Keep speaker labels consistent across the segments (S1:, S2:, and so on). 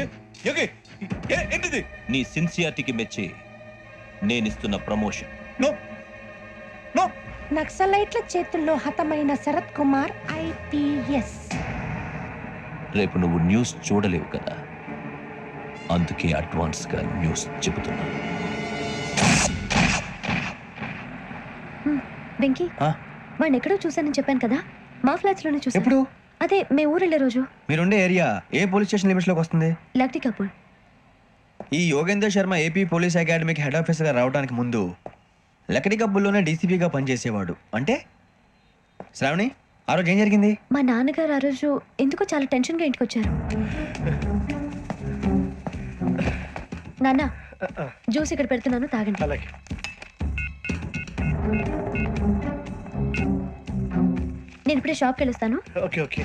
S1: ఏంటిది?
S2: నీ సిన్సియారిటీకి మెచ్చి నేనిస్తున్న ప్రమోషన్.
S1: No no.
S3: నక్సలైట్ల చేతుల్లో హతమైన శరత్ కుమార్ ఐపీఎస్.
S2: రేపు నువ్వు న్యూస్ చూడలేవు కదా? అందుకే అడ్వాన్స్గా న్యూస్ చెబుతున్నా.
S4: వెంకీ.
S5: ఆ?
S4: వాడిని ఎక్కడో చూశానని చెప్పాను కదా? మా ఫ్లాట్స్లోనే చూసాను
S5: ఎప్పుడు?
S4: అదే మే ఊరు వెళ్ళే రోజు?
S5: మీరుండే ఏరియా ఏ పోలీస్ స్టేషన్ లిమిట్స్లోకి వస్తుంది?
S4: లక్టీ కపూర్.
S5: ఈ యోగేందర్ శర్మ ఏపీ పోలీస్ అకాడమీకి హెడ్ ఆఫీసర్గా రావడానికి ముందు లకడి కబ్బుల్లోనే డీసీపీగా పనిచేసేవాడు. అంటే? శ్రావణి ఆ రోజు ఏం జరిగింది?
S4: మా నాన్నగారు ఆ రోజు ఎందుకో చాలా టెన్షన్గా ఇంటికి వచ్చారు నాన్న జ్యూస్ ఇక్కడ పెడుతున్నాను తాగండి.
S6: అలాగే.
S4: నేను ఇప్పుడే షాప్కి వెళ్ళొస్తాను.
S6: Okay okay.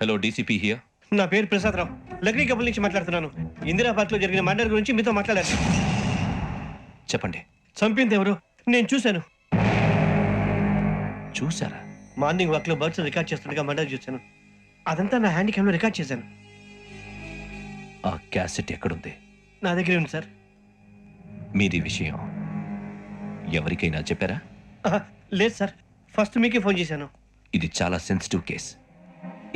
S2: Hello DCP here
S6: నా పేరు ప్రసాద్ రావు లక్డీ కబుల్ నుంచి మాట్లాడుతున్నాను. ఇందిరా పార్క్లో జరిగిన మర్డర్ గురించి మీతో మాట్లాడాను
S2: చెప్పండి.
S6: చంపింది ఎవరు? నేను చూశాను.
S2: చూసారా
S6: మార్నింగ్ వాక్లో బర్డ్స్ రికార్డ్ చేస్తుండగా మర్డర్ చూశాను. అదంతా నా హ్యాండ్ క్యామ్లో రికార్డ్ చేశాను.
S2: ఆ క్యాసెట్ ఎక్కడుంది?
S6: నా దగ్గరే ఉంది సార్.
S2: మీది విషయం ఎవరికైనా చెప్పారా?
S6: ఆహా, లేదు సార్. ఫస్ట్ మీకే ఫోన్ చేశాను.
S2: ఇది చాలా సెన్సిటివ్ కేస్.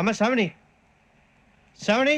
S6: అమ్మ శ్రావణి శ్రావణి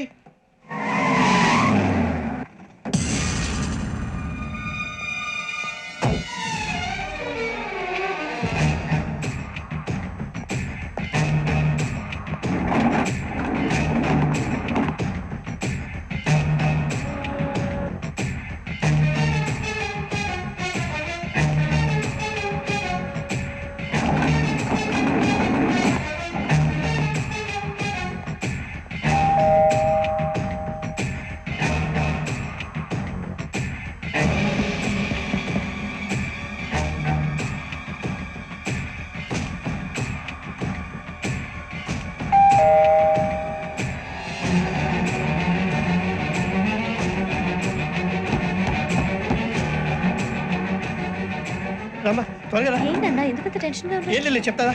S6: రమ్మా త్వరగా
S4: ఏంటన్నా ఎందుకంత టెన్షన్గా?
S6: ఏం లేదు చెప్తాదా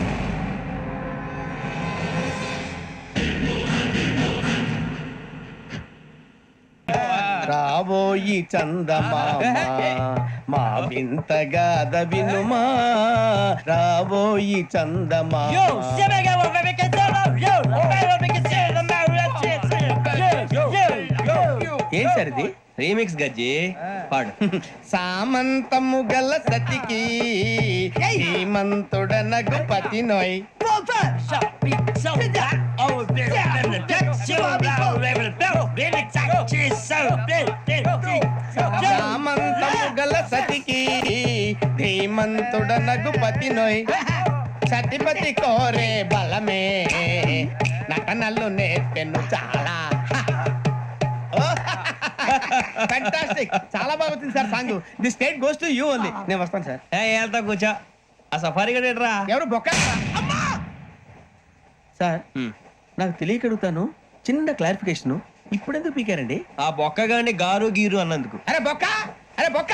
S7: రాబోయి చందమామ. మా వింతగా వినుమా. రాబోయి చందమామ. ఏం సార్ ఇది
S5: రీమిక్స్ గజ్జి. పాడు.
S7: సామంతము గల సతికి హేమంతుడనగు పతి నోయ్. గల సతికి ధీమంతుడనగు పతి నోయ్ సతిపతి కోరే బలమే నటనలు నేర్పెను చాలా. ఫ్యాంటాస్టిక్ చాలా బాగా వచ్చింది sir song. The state goes to you only. నేను వస్తాను సార్.
S5: ఏ వెళ్తా కూర్చో. ఆ సఫారీ గడేట్రా
S7: ఎవరు బొక్క? సార్ నాకు తెలియక అడుగుతాను. చిన్న క్లారిఫికేషన్ ఇప్పుడెందుకు పీకారండి?
S5: ఆ బొక్కగాని గారు గీరు అన్నందుకు.
S7: అరే బొక్క! అరే బొక్క!